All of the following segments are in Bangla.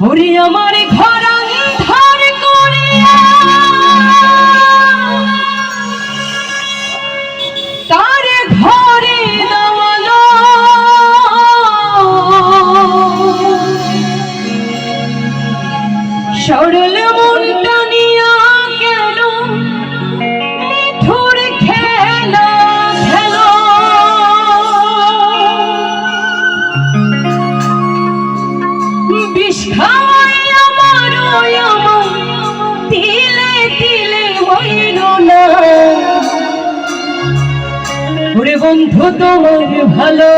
হরি আমার ঘর বন্ধু তোমার ভালো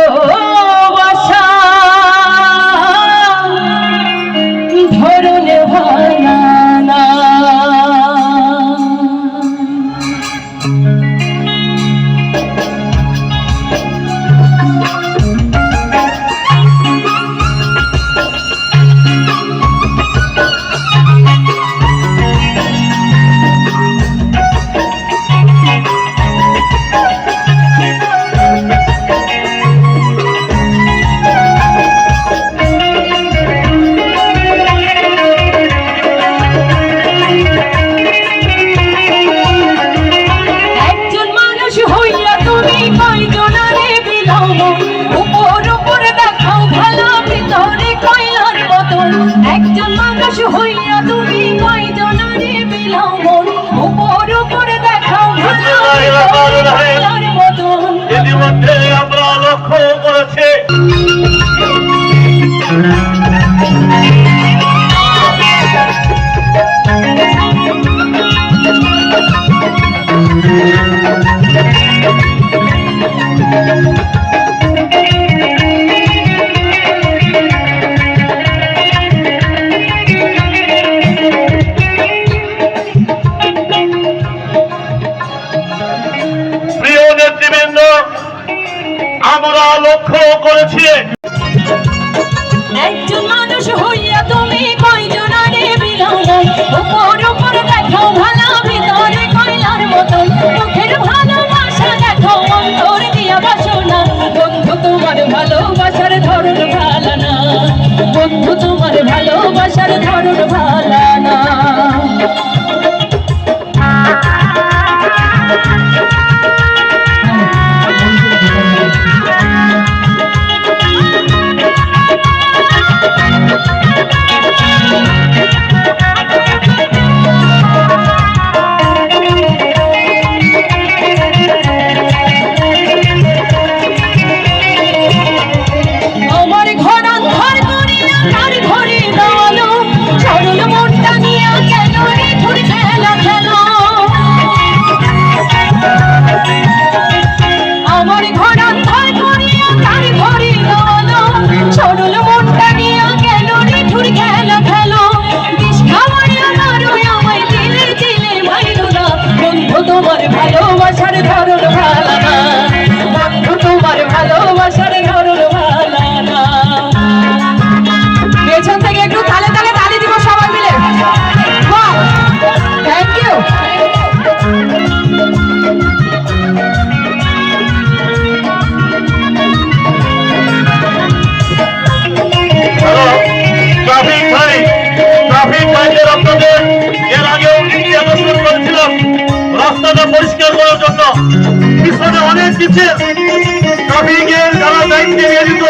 我去 করার জন্য পিছনে অনেক বিশেষ শ্রমিকের যারা দায়িত্বে নিয়োজিত।